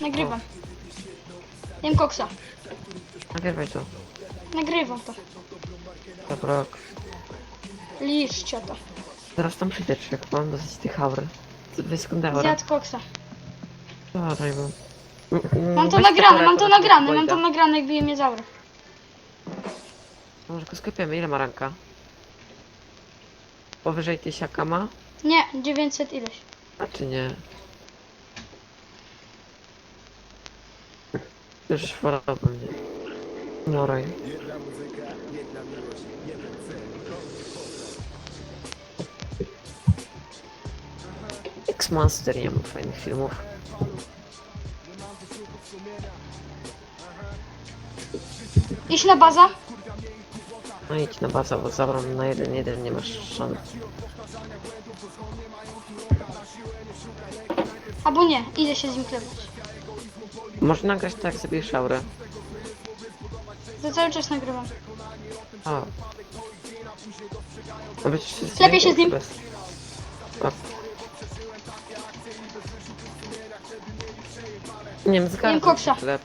Nagrywam. Jem koksa. Nagrywaj to. Nagrywam to. Dobra. Liczcie to. Zaraz tam przyjdę, czy jak mam dosyć tych aur. Sekundy aura. Zjadł koksa. Dobra, bo... Mam to Weź te nagrane, mam to nagrane, mam Wojda. to nagrane, jak bije mnie zaura. Może go sklepiemy, ile ma ranka? Powyżej tysiaka ma? Nie, 900 ileś. A czy nie? Już wolałbym nie. No roj. X-Monster nie ma fajnych filmów. Iść na baza? No idź na bazę, bo zabram na jeden jeden nie masz szans. Albo nie, idę się z nim. Można nagrać tak sobie szaurę. To cały czas nagrywam. A być Klepię się z nim. bez-. Nie wiem, zgadzam koksa. chleb.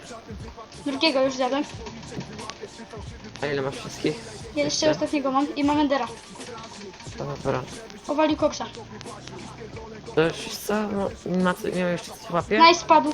Drugiego już zjadłem. A ile masz wszystkich? Jeszcze ostatniego mam i mam Endera. Dobra. Powalił koksa. To już co? No, ma co, miał jeszcze coś w łapie? Nice spadł.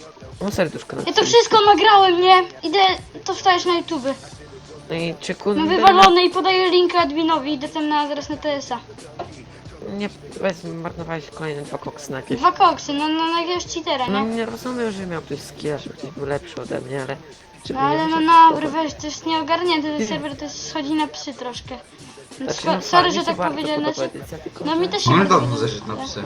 No serduszko na Ja to wszystko nagrałem, nie? Idę to wstawiać na YouTube. No i czy kun... Mam wywalone i podaję link adminowi. Idę tam na, zaraz na TS-a. Nie, weź, marnowałeś kolejne dwa koksy na jakieś... Dwa koksy, no, no na jakiegoś cheatera, No nie? nie rozumiem, że miał ktoś skill, żeby ktoś był lepszy ode mnie, ale... żeby No, nie ale no wyszedł dobra, weź, to jest nieogarnięty ten serwer, to jest schodzi na psy troszkę. Znaczy, sko- no, sorry, że się tak bardzo powiedziałem, podoba znaczy, edycja, tylko no że- mi też się bardzo dawno zeszedł na psy.